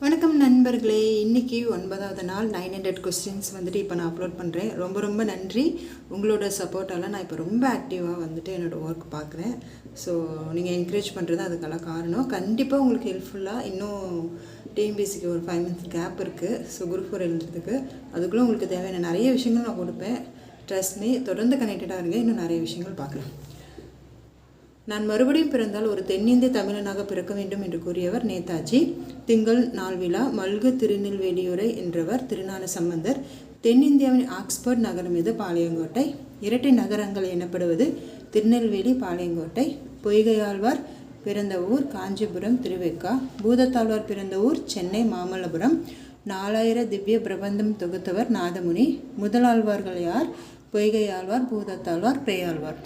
வணக்கம் நண்பர்களே. இன்றைக்கி ஒன்பதாவது நாள் நைன் ஹண்ட்ரட் கொஸ்டின்ஸ் வந்துட்டு இப்போ நான் அப்லோட் பண்ணுறேன் ரொம்ப ரொம்ப நன்றி. உங்களோட சப்போர்ட்டால் நான் இப்போ ரொம்ப ஆக்டிவாக வந்துட்டு என்னோடய ஒர்க் பார்க்குறேன் ஸோ நீங்கள் என்கரேஜ் பண்ணுறது அதுக்கெல்லாம் காரணம். கண்டிப்பாக உங்களுக்கு ஹெல்ப்ஃபுல்லாக இன்னும் டிஎம்பிசிக்கு ஒரு ஃபைவ் மந்த்ஸ் கேப் இருக்குது ஸோ குரூப் ஃபோர் எழுதுறதுக்கு அதுக்குள்ளே உங்களுக்கு தேவையான நிறைய விஷயங்கள் நான் கொடுப்பேன். ட்ரஸ்ட் மீ தொடர்ந்து கனெக்டடாக இருங்க. இன்னும் நிறைய விஷயங்கள் பார்க்கலாம் நான் மறுபடியும் பிறந்தால் ஒரு தென்னிந்திய தமிழனாக பிறக்க வேண்டும் என்று கூறியவர் நேதாஜி. திங்கள் நாள் விழா மல்கு திருநெல்வேலியுரை என்றவர் திருநான சம்பந்தர். தென்னிந்தியாவின் ஆக்ஸ்போர்ட் நகரம் மீது பாளையங்கோட்டை. இரட்டை நகரங்கள் எனப்படுவது திருநெல்வேலி பாளையங்கோட்டை. பொய்கையாழ்வார் பிறந்த ஊர் காஞ்சிபுரம் திருவெக்கா பூதத்தாழ்வார் பிறந்த ஊர் சென்னை மாமல்லபுரம். நாலாயிர திவ்ய பிரபந்தம் தொகுத்தவர் நாதமுனி. முதலாழ்வார்கள் யார்? பொய்கையாழ்வார் பூதத்தாழ்வார் பேயாழ்வார்.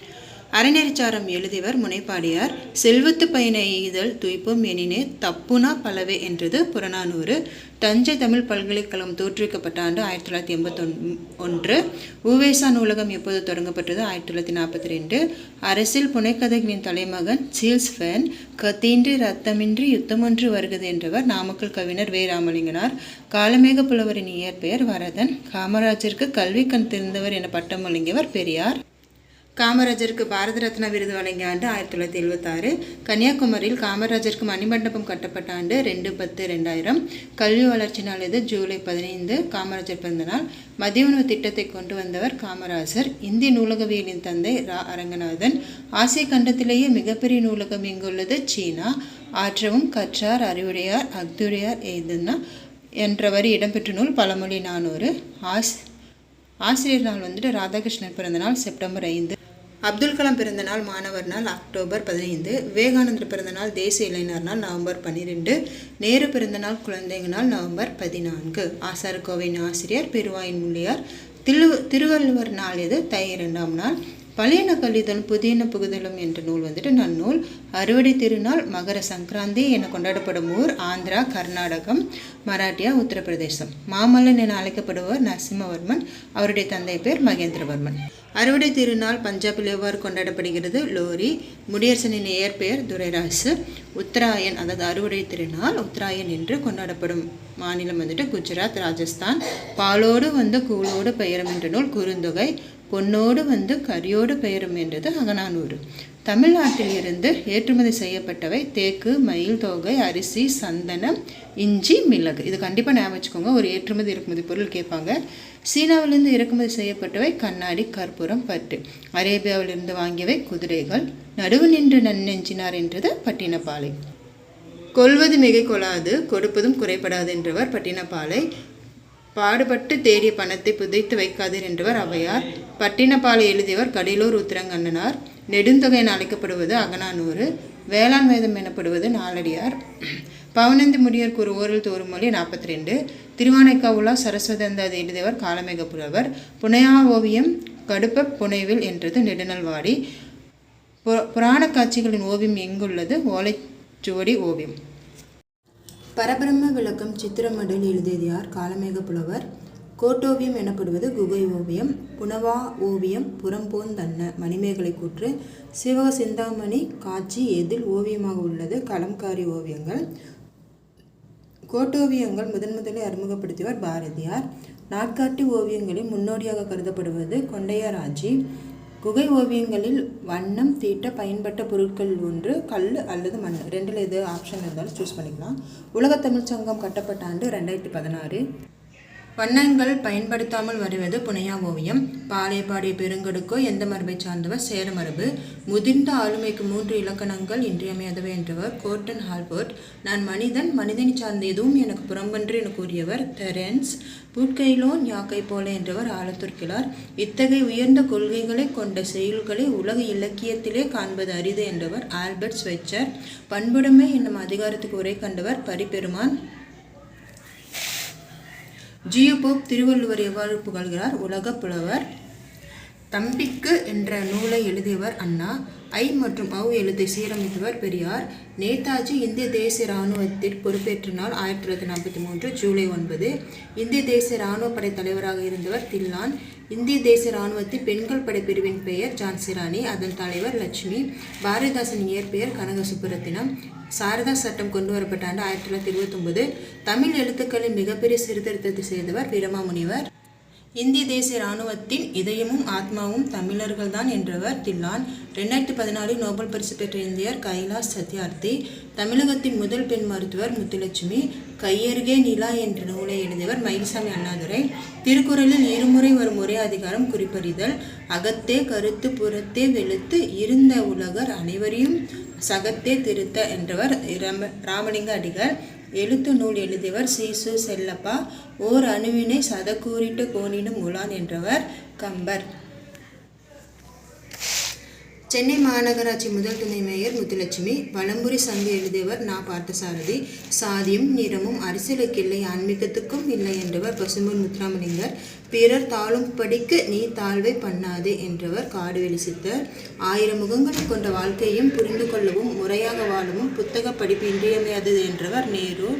அறநெறிச்சாரம் எழுதியவர் முனைப்பாடியார். செல்வத்து பயனை இதழ் துய்ப்போம் எனினே தப்புனா பலவே என்றது புறநானூறு. தஞ்சை தமிழ் பல்கலைக்கழகம் தோற்றுவிக்கப்பட்ட ஆண்டு ஆயிரத்தி தொள்ளாயிரத்தி எண்பத்தொன் ஒன்று உவேசா நூலகம் எப்போது தொடங்கப்பட்டது? ஆயிரத்தி தொள்ளாயிரத்தி நாற்பத்தி ரெண்டு. அரசியல் புனைக்கதைகளின் தலைமகன் சீல்ஸ் ஃபேன் கத்தீன்றி ரத்தமின்றி யுத்தமொன்று வருகிறது என்றவர் நாமக்கல் கவிஞர் வே ராமலிங்கனார் காலமேக புலவரின் இயற்பெயர் வரதன். காமராஜருக்கு கல்வி கண் தெரிந்தவர் என பட்டம் வழங்கியவர் பெரியார். காமராஜருக்கு பாரத ரத்னா விருது வழங்கிய ஆண்டு ஆயிரத்தி தொள்ளாயிரத்தி எழுபத்தாறு கன்னியாகுமரியில் காமராஜருக்கு மணிமண்டபம் கட்டப்பட்ட ஆண்டு ரெண்டு பத்து ரெண்டாயிரம். கல்வி வளர்ச்சி நாள் இது ஜூலை பதினைந்து காமராஜர் பிறந்த நாள். மதிய உணவு திட்டத்தை கொண்டு வந்தவர் காமராஜர். இந்திய நூலகவியலின் தந்தை ரா. அரங்கநாதன். ஆசிய கண்டத்திலேயே மிகப்பெரிய நூலகம் இங்குள்ளது சீனா. ஆற்றவும் கற்றார் அறிவுடையார் அக்துடையார் எய்துனா என்றவர் இடம்பெற்ற நூல் பழமொழி நானூறு. ஆஸ் ஆசிரியர் நாள் வந்துட்டு ராதாகிருஷ்ணன் பிறந்த நாள் செப்டம்பர் ஐந்து. அப்துல் கலாம் பிறந்த நாள் மாணவர் நாள் அக்டோபர் பதினைந்து விவேகானந்தர் பிறந்த நாள் தேசிய இளைஞர் நாள் நவம்பர் பன்னிரெண்டு நேரு பிறந்த நாள் குழந்தைங்க நாள் நவம்பர் பதினான்கு. ஆசார் ஆசாரக்கோவையின் ஆசிரியர் பெருவாயின் முள்ளியார் திரு திருவள்ளுவர் நாள் இது தை இரண்டாம் நாள். பழையன கழிதலும் புதியன புகுதலும் என்ற நூல் வந்துட்டு நன்னூல். அறுவடை திருநாள் மகர சங்கராந்தி என கொண்டாடப்படும் ஊர் ஆந்திரா கர்நாடகம் மராட்டியா உத்தரப்பிரதேசம். மாமல்லன் என அழைக்கப்படுபவர் நரசிம்மவர்மன். அவருடைய தந்தை பேர் மகேந்திரவர்மன். அறுவடை திருநாள் பஞ்சாபில் எவ்வாறு கொண்டாடப்படுகிறது? லோரி முடியரசனின் இயற்பெயர் துரைராசு. உத்தராயன் அதாவது அறுவடை திருநாள் உத்தராயன் என்று கொண்டாடப்படும் மாநிலம் வந்துட்டு குஜராத் ராஜஸ்தான். பாலோடு வந்து கூழோடு பெயரும் என்ற நூல் குறுந்தொகை. பொன்னோடு வந்து கரியோடு பெயரும் என்றது அகநானூறு. தமிழ்நாட்டில் இருந்து ஏற்றுமதி செய்யப்பட்டவை தேக்கு மயில் தொகை அரிசி சந்தனம் இஞ்சி மிளகு. இது கண்டிப்பாக ஞாபகம் வச்சுக்கோங்க. ஒரு ஏற்றுமதி இறக்குமதி பொருள் கேட்பாங்க. சீனாவிலிருந்து இறக்குமதி செய்யப்பட்டவை கண்ணாடி கற்பூரம் பட்டு. அரேபியாவிலிருந்து வாங்கியவை குதிரைகள். நடுவு நின்று நன்னெஞ்சினார் என்றது பட்டினப்பாலை. கொள்வது மிகை கொள்ளாது கொடுப்பதும் குறைபடாது என்றவர் பட்டினப்பாலை. பாடுபட்டு தேடிய பணத்தை புதைத்து வைக்காதீர் என்றவர் அவையார். பட்டினப்பாலை எழுதியவர் கடலூர் உத்திரங்கண்ணனார். நெடுந்தொகை என அழைக்கப்படுவது அகனானூறு வேளாண் வேதம் எனப்படுவது நாலடியார். பவனந்தி முடியர் கூறு ஓரில் தோறும் மொழி நாற்பத்தி ரெண்டு திருவானைக்காவுலா சரஸ்வதந்தாதி எழுதியவர் காலமேக புலவர் புனையா ஓவியம் கடுப்ப புனைவில் என்றது நெடுநல்வாடி. பு புராண காட்சிகளின் ஓவியம் எங்குள்ளது? ஓலைச்சுவடி ஓவியம். பரபிரம்ம விளக்கம் சித்திரமடல் எழுதியது யார்? காலமேக புலவர் கோட்டோவியம் எனப்படுவது குகை ஓவியம். புனவா ஓவியம் புறம்போந்தன்ன மணிமேகலை கூற்று. சிவக சிந்தாமணி காட்சி எதில் ஓவியமாக உள்ளது? கலம்காரி ஓவியங்கள். கோட்டோவியங்கள் முதன் முதலில் அறிமுகப்படுத்தியவர் பாரதியார். நாட்காட்டி ஓவியங்களின் முன்னோடியாக கருதப்படுவது கொண்டையராஜி. குகை ஓவியங்களில் வண்ணம் தீட்ட பயன்பட்ட பொருட்கள் ஒன்று கல் அல்லது மண். ரெண்டில் எது ஆப்ஷன் இருந்தாலும் சூஸ் பண்ணிக்கலாம். உலகத் தமிழ்ச்சங்கம் கட்டப்பட்ட ஆண்டு ரெண்டாயிரத்தி பதினாறு. வண்ணங்கள் பயன்படுத்தாமல் வருவது புனையா ஓவியம் பாலைப்பாடி பெருங்கடுக்கோ எந்த மரபை சார்ந்தவர்? சேர மரபு. முதிர்ந்த ஆளுமைக்கு மூன்று இலக்கணங்கள் இன்றியமையாதவை என்றவர். கோர்டன் ஹால்பர்ட் நான் மனிதன் மனிதனை சார்ந்த எதுவும் எனக்கு புறம்பன்று என கூறியவர். தெரன்ஸ் பூட்கைலோன் யாக்கை போல என்றவர் ஆலத்துர்கிலார் இத்தகைய உயர்ந்த கொள்கைகளை கொண்ட செயல்களை உலக இலக்கியத்திலே காண்பது அரிது என்றவர். ஆல்பர்ட் ஸ்வெச்சர் பண்புடைமை என்னும் அதிகாரத்துக்கு உரை கண்டவர் பரிபெருமான். ஜியோ போப் திருவள்ளுவர் எவ்வாறு புகழ்கிறார்? உலகப் புலவர் தம்பிக்கு என்ற நூலை எழுதியவர் அண்ணா ஐ மற்றும் அவ் எழுதி சீரமைத்தவர் பெரியார் நேதாஜி இந்திய தேசிய இராணுவத்தில் பொறுப்பேற்ற நாள் ஆயிரத்தி தொள்ளாயிரத்தி நாற்பத்தி மூன்று ஜூலை ஒன்பது. இந்திய தேசிய இராணுவ படை தலைவராக இருந்தவர் தில்லான். இந்திய தேசிய இராணுவத்தில் பெண்கள் படைப்பிரிவின் பெயர் ஜான்சிராணி அதன் தலைவர் லட்சுமி பாரதிதாசன் இயற்பெயர் கனக சுப்புரத்தினம் சாரதா சட்டம் கொண்டு வரப்பட்ட ஆண்டு ஆயிரத்தி தொள்ளாயிரத்தி இருபத்தொன்பது தமிழ் எழுத்துக்களின் மிகப்பெரிய சீர்திருத்தத்தை செய்தவர் வீரமாமுனிவர். இந்திய தேசிய இராணுவத்தின் இதயமும் ஆத்மாவும் தமிழர்கள்தான் என்றவர் தில்லான். ரெண்டாயிரத்தி பதினாலில் நோபல் பரிசு பெற்ற இந்தியர் கைலாஷ் சத்யார்த்தி தமிழகத்தின் முதல் பெண் மருத்துவர் முத்துலட்சுமி கையருகே நிலா என்ற நூலை எழுதியவர் மயில்சாமி அண்ணாதுரை. திருக்குறளில் இருமுறை வரும் ஒரே அதிகாரம் குறிப்பறிதல் அகத்தே கருத்து புறத்தே வெளுத்து இருந்த உலகர் அனைவரையும் சகத்தே திருத்த என்றவர் ராம- ராமலிங்க அடிகள். எழுத்து நூல் எழுதியவர் சீசு செல்லப்பா. ஓர் அணுவினை சதக்கூறிட்டு கோணிடும் உலான் என்றவர் கம்பர். சென்னை மாநகராட்சி முதல் துணை மேயர் முத்துலட்சுமி வலம்புரி சங்கு எழுதியவர் நா. பார்த்தசாரதி சாதியும் நிறமும் அரசியலுக்கில்லை ஆன்மீகத்துக்கும் இல்லை என்றவர் பசும்பொன் முத்துராமலிங்கர் பிறர் தாழும் படிக்கு நீ தாழ்வை பண்ணாதே என்றவர் காடுவெளி சித்தர். ஆயிரம் முகங்களை கொண்ட வாழ்க்கையும் புரிந்து கொள்ளவும் முறையாக வாழவும் புத்தக படிப்பு இன்றியமையாதது என்றவர் நேரு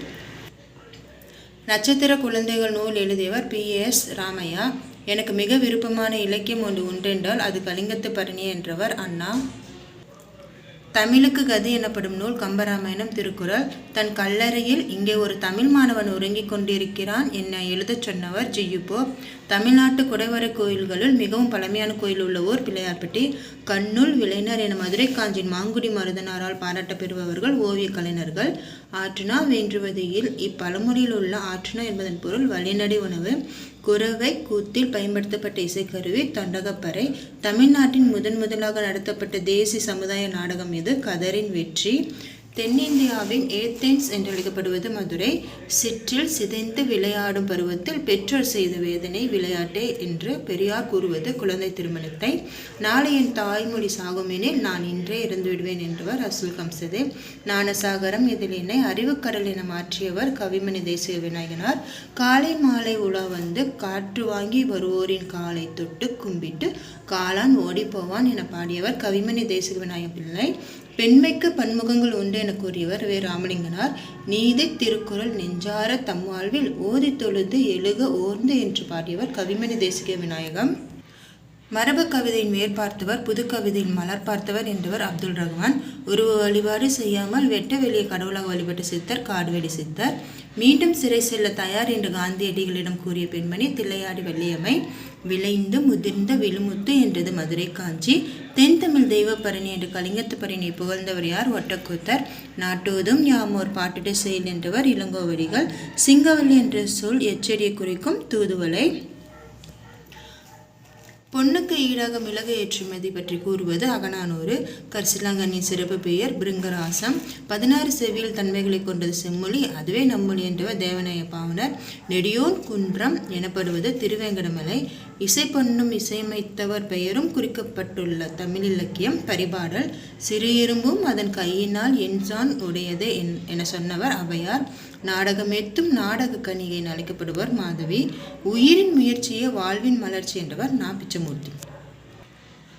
நட்சத்திர குழந்தைகள் நூல் எழுதியவர் பி. எஸ். ராமையா. எனக்கு மிக விருப்பமான இலக்கியம் ஒன்று உண்டென்றால் அது கலிங்கத்து பரணி என்றவர் அண்ணா. தமிழுக்கு கதி எனப்படும் நூல் கம்பராமாயணம் திருக்குறள். தன் கல்லறையில் இங்கே ஒரு தமிழ் மாணவன் உறங்கிக் கொண்டிருக்கிறான் என்னை எழுதச் சொன்னவர் ஜியுப்போ தமிழ்நாட்டு குடைவரை கோயில்களுள் மிகவும் பழமையான கோயில் உள்ள ஊர் பிள்ளையார்பட்டி. கண்ணுள் விளைஞர் என மதுரை காஞ்சின் மாங்குடி மருதனாரால் பாராட்ட பெறுபவர்கள் ஓவியக் கலைஞர்கள். ஆற்றுனா வேண்டுவதையில் இப்பழமொழியில் உள்ள ஆற்றுனா என்பதன் பொருள் வழிநடை உணவு. குரவை கூத்தில் பயன்படுத்தப்பட்ட இசைக்கருவி தொண்டகப்பறை தமிழ்நாட்டின் முதன் முதலாக நடத்தப்பட்ட தேசிய சமுதாய நாடகம் இது கதரின் வெற்றி. தென்னிந்தியாவின் ஏத்தென்ஸ் என்றழைக்கப்படுவது மதுரை. சிற்றில் சிதைந்து விளையாடும் பருவத்தில் பெற்றோர் செய்த வேதனை விளையாட்டே என்று பெரியார் கூறுவது குழந்தை திருமணத்தை. நாளை என் தாய்மொழி சாகுமெனில் நான் இன்றே இறந்து விடுவேன் என்றவர் அசுல் கம்சதே. ஞானசாகரம் இதில் என்னை அறிவுக்கடல் என மாற்றியவர் கவிமணி தேசிய விநாயகனார். காலை மாலை உலா வந்து காற்று வாங்கி வருவோரின் காலை தொட்டு கும்பிட்டு காளான் ஓடிப்போவான் என பாடியவர் கவிமணி தேசிக விநாயக பிள்ளை. பெண்மைக்கு பன்முகங்கள் உண்டு என கூறியவர் வே. ராமலிங்கனார். நீதி திருக்குறள் நெஞ்சார தம் வாழ்வில் ஓதி தொழுது எழுக ஓர்ந்து என்று பாடியவர் கவிமணி தேசிக விநாயகம். மரபு கவிதையின் மேற்பார்த்தவர் புது கவிதையின் மலர் பார்த்தவர் என்றவர் அப்துல் ரஹ்மான். உருவ வழிபாடு செய்யாமல் வெட்ட வெளியே கடவுளாக வழிபட்ட சித்தர் காடுவெளி சித்தர். மீண்டும் சிறை செல்ல தயார் என்று காந்தியடிகளிடம் கூறிய பெண்மணி தில்லையாடி வெள்ளியம்மை. விளைந்து முதிர்ந்த விழுமுத்து என்றது மதுரை காஞ்சி. தென் தமிழ் தெய்வப்பரணி என்று கலிங்கத்து பரணியை புகழ்ந்தவர் யார்? ஒட்டக்கூத்தர். நாட்டோதும் யாமோர் பாட்டுடு செயல் என்றவர் இளங்கோவடிகள். சிங்கவல்லி என்ற சொல் எச்சரியை குறிக்கும் தூதுவளை. பொண்ணுக்கு ஈடாக மிளகு ஏற்றுமதி பற்றி கூறுவது அகனானூறு கர்சிலாங்கண்ணின் சிறப்பு பெயர் பிருங்கராசம். பதினாறு செவியில் தன்மைகளை கொண்டது செம்மொழி. அதுவே நம்மொழி என்றவர் தேவநாய பாவனர். நெடியோன் குன்றம் எனப்படுவது திருவேங்கடமலை. இசை பொன்னும் இசையமைத்தவர் பெயரும் குறிக்கப்பட்டுள்ள தமிழ் இலக்கியம் பரிபாடல். சிறு எறும்பும் அதன் கையினால் என்சான் உடையது என சொன்னவர் அவையார். நாடகமேத்தும் நாடக கணிகை என அழைக்கப்படுவர் மாதவி. உயிரின் முயற்சியே வாழ்வின் மலர்ச்சி என்றவர் நா பிச்சமூர்த்தி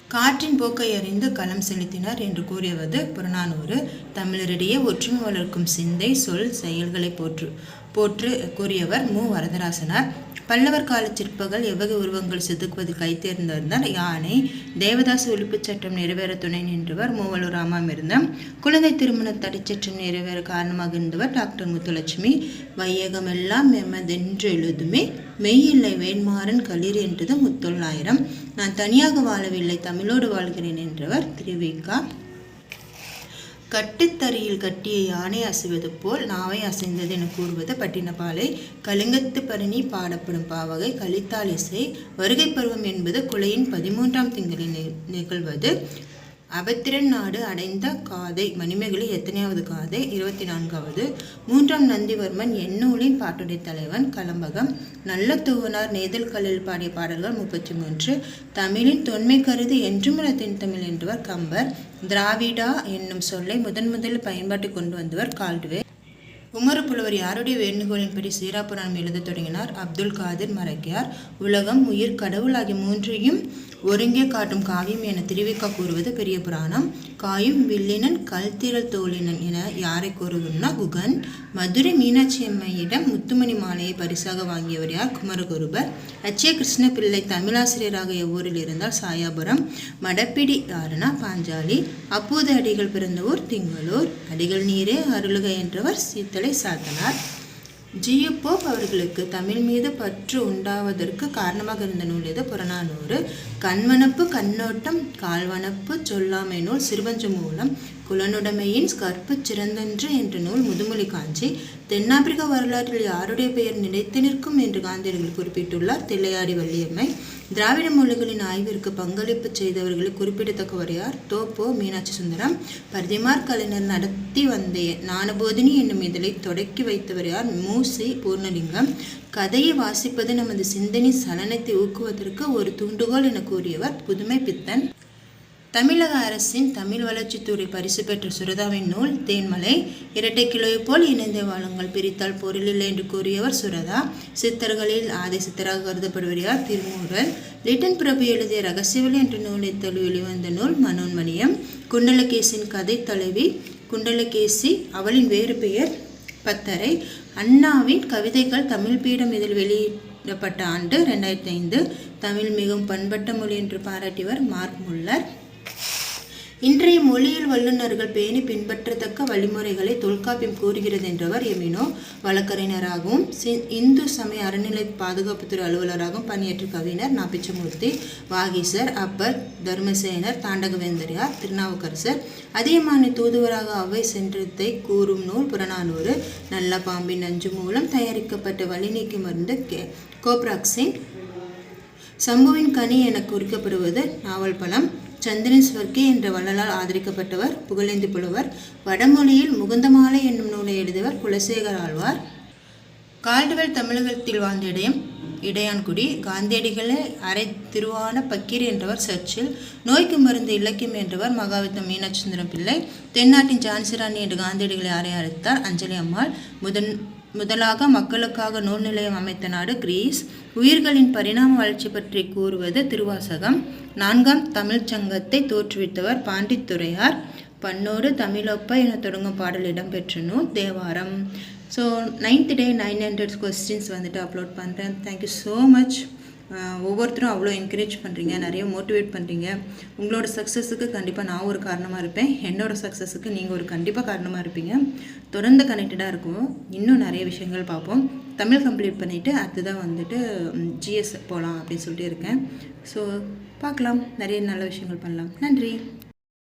காற்றின் போக்கை அறிந்து களம் செலுத்தினார் என்று கூறியவது புறநானூறு. தமிழரிடையே ஒற்றுமை வளர்க்கும் சிந்தை சொல் செயல்களை போற்று. போற்று கூறியவர் மு. வரதராசனார். பல்லவர் கால சிற்பங்கள் எவ்வகை உருவங்கள் செதுக்குவது கைத்தேர்ந்திருந்தால் யானை தேவதாச ஒழிப்புச் சட்டம் நிறைவேற துணை நின்றவர் மூவலூர் ராமாமிர்தம் குழந்தை திருமண தடைச்சட்டம் நிறைவேற காரணமாக இருந்தவர் டாக்டர் முத்துலட்சுமி. வையகமெல்லாம் எமதென்று எழுதுமே மெய்யில்லை வேண்மாறன் களிர் என்றது முத்தொள்ளாயிரம் நான் தனியாக வாழவில்லை தமிழோடு வாழ்கிறேன் என்றவர் திருவிக்கா கட்டுத்தறியில் கட்டிய யானை அசைவது போல் நாவை அசைந்தது என கூறுவது பட்டினப்பாலை. கலிங்கத்து பரணி பாடப்படும் பாவகை கலித்தால் இசை. வருகை பருவம் என்பது குலையின் பதிமூன்றாம் திங்களில் நி- நிகழ்வது. அபத்திரன் நாடு அடைந்த காதை மணிமேகலை எத்தனையாவது காதை? இருபத்தி நான்காவது மூன்றாம் நந்திவர்மன் எண்ணூலின் பாட்டுடைய தலைவன் கலம்பகம். நல்ல தூவனார் நேதல் கல்லில் பாடிய பாடல்கள் முப்பத்தி மூன்று தமிழின் தொன்மை கருது என்றும் என்றுமுள்ள தென்தமிழ் என்றவர் கம்பர். திராவிடா என்னும் சொல்லை முதன் முதலில் பயன்பாட்டு கொண்டு வந்தவர் கால்டுவே. உமர் புலவர் யாருடைய வேண்டுகோளின்படி சீராப்புராணம் எழுதத் தொடங்கினார்? அப்துல் காதிர் மரக்கியார் உலகம் உயிர் கடவுள் ஆகிய மூன்றையும் ஒருங்கே காட்டும் காவியம் என திருவிக்கா கூறுவது பெரிய புராணம். காயும் வில்லினன் கல்திரல் தோழினன் என யாரை கூறுகிறோம்னா குகன். மதுரை மீனாட்சி அம்மையிடம் முத்துமணி மாலையை பரிசாக வாங்கியவர் யார்? குமரகுருபர். அச்சய கிருஷ்ணபிள்ளை தமிழாசிரியராக எவ்வூரில் இருந்தால் சாயாபுரம். மடப்பிடி யாருனா பாஞ்சாலி. அப்போது அடிகள் பிறந்த ஊர் திங்களூர். அடிகள் நீரே அருளுக என்றவர் சீத்தலை சாத்தனார். ஜியு போப் அவர்களுக்கு தமிழ் மீது பற்று உண்டாவதற்கு காரணமாக இருந்த நூல் எது? புறநானூறு. கண்மனப்பு கண்ணோட்டம் கால்வனப்பு சொல்லாமை நூல் சிறுவஞ்சு மூலம் குலனுடைமையின் கற்பு சிறந்தன்று என்ற நூல் முதுமொழி காஞ்சி தென்னாப்பிரிக்க வரலாற்றில் யாருடைய பெயர் நிலைத்து நிற்கும் என்று காந்தியடிகள் குறிப்பிட்டுள்ளார். தில்லையாடி வள்ளியம்மை. திராவிட மொழிகளின் ஆய்விற்கு பங்களிப்பு செய்தவர்களை குறிப்பிடத்தக்கவர் யார்? தோப்போ மீனாட்சி சுந்தரம். பரிதிமார் கலைஞர் நடத்தி வந்த ஞானபோதினி என்னும் இதழை தொடக்கி வைத்தவரையார் மூசி பூர்ணலிங்கம். கதையை வாசிப்பது நமது சிந்தனை சலனத்தை ஊக்குவதற்கு ஒரு தூண்டுகோல் என கூறியவர் புதுமை பித்தன் தமிழக அரசின் தமிழ் வளர்ச்சித்துறை பரிசு பெற்ற சுரதாவின் நூல் தேன்மலை இரட்டை கிலோயை போல் இணைந்த வாழுங்கள் பிரித்தால் பொருள் இல்லை என்று கூறியவர் சுரதா. சித்தர்களில் ஆதி சித்தராக கருதப்படுவர் யார்? திருமூரல் லிட்டன் பிரபு எழுதிய ரகசியவலி என்ற நூலை தழுவி வெளிவந்த நூல் மனோன்மணியம் குண்டலகேசின் கதை தலைவி குண்டலகேசி அவளின் வேறு பெயர் பத்தரை. அண்ணாவின் கவிதைகள் தமிழ் பீடம் இதில் வெளியிடப்பட்ட ஆண்டு ரெண்டாயிரத்தி ஐந்து தமிழ் மிகவும் பண்பட்ட மொழி என்று பாராட்டியவர் மார்க் முல்லர். இன்றைய மொழியியல் வல்லுநர்கள் பேணி பின்பற்றத்தக்க வழிமுறைகளை தொல்காப்பியம் கூறுகிறது என்றவர் எமினோ வழக்கறிஞராகவும் சி- இந்து சமய அறநிலை பாதுகாப்புத்துறை அலுவலராகவும் பணியாற்றிய கவிஞர் நா பிச்சமூர்த்தி வாகீசர் அப்பர் தர்மசேனர் தாண்டகவேந்தரியார் திருநாவுக்கரசர். அதியமானி தூதுவராக அவை சென்றதை கூறும் நூல் புறநானூறு. நல்ல பாம்பின் நஞ்சு மூலம் தயாரிக்கப்பட்ட வழிநீக்கி மருந்து கே கோப்ராக்சின். சம்புவின் கனி என குறிக்கப்படுவது நாவல் பழம். சந்திரன் என்ற வள்ளலால் ஆதரிக்கப்பட்டவர் புகழேந்தி புலவர் வடமொழியில் முகுந்தமாலை என்னும் நூலை எழுதியவர் குலசேகர் ஆழ்வார். கால்டுவெல் தமிழகத்தில் வாழ்ந்த இடையம் இடையான்குடி காந்தியடிகளை அரை திருவான பக்கீர் என்றவர் சர்ச்சில் நோய்க்கு மருந்து இலக்கியம் என்றவர் மகாவித்தம் மீனாட்சி பிள்ளை தென்னாட்டின் ஜான்சிராணி என்று காந்தியடிகளை யாரை அழைத்தார் அஞ்சலி அம்மாள் முதன் முதலாக மக்களுக்காக நூல் நிலையம் அமைத்த நாடு கிரீஸ் உயிர்களின் பரிணாம வளர்ச்சி பற்றி கூறுவது திருவாசகம் நான்காம் தமிழ்ச் சங்கத்தை தோற்றுவித்தவர் பாண்டித்துரையார் பன்னோடு தமிழொப்ப என தொடங்கும் பாடல் இடம்பெற்ற நூல் Thevaram. So ninth day nine hundred questions வந்துட்டு அப்லோட் பண்ணுறேன் தேங்க்யூ ஸோ மச் ஒவ்வொருத்தரும் அவ்வளோ என்கரேஜ் பண்ணுறீங்க நிறைய மோட்டிவேட் பண்ணுறீங்க உங்களோட சக்ஸஸுக்கு கண்டிப்பாக நான் ஒரு காரணமாக இருப்பேன். என்னோட சக்ஸஸுக்கு நீங்கள் ஒரு கண்டிப்பாக காரணமாக இருப்பீங்க. தொடர்ந்து கனெக்டடாக இருக்கும். இன்னும் நிறைய விஷயங்கள் பார்ப்போம். தமிழ் கம்ப்ளீட் பண்ணிவிட்டு அதுதான் வந்துட்டு ஜிஎஸ் போகலாம் அப்படின்னு சொல்லிட்டு இருக்கேன். ஸோ பார்க்கலாம். நிறைய நல்ல விஷயங்கள் பண்ணலாம். நன்றி.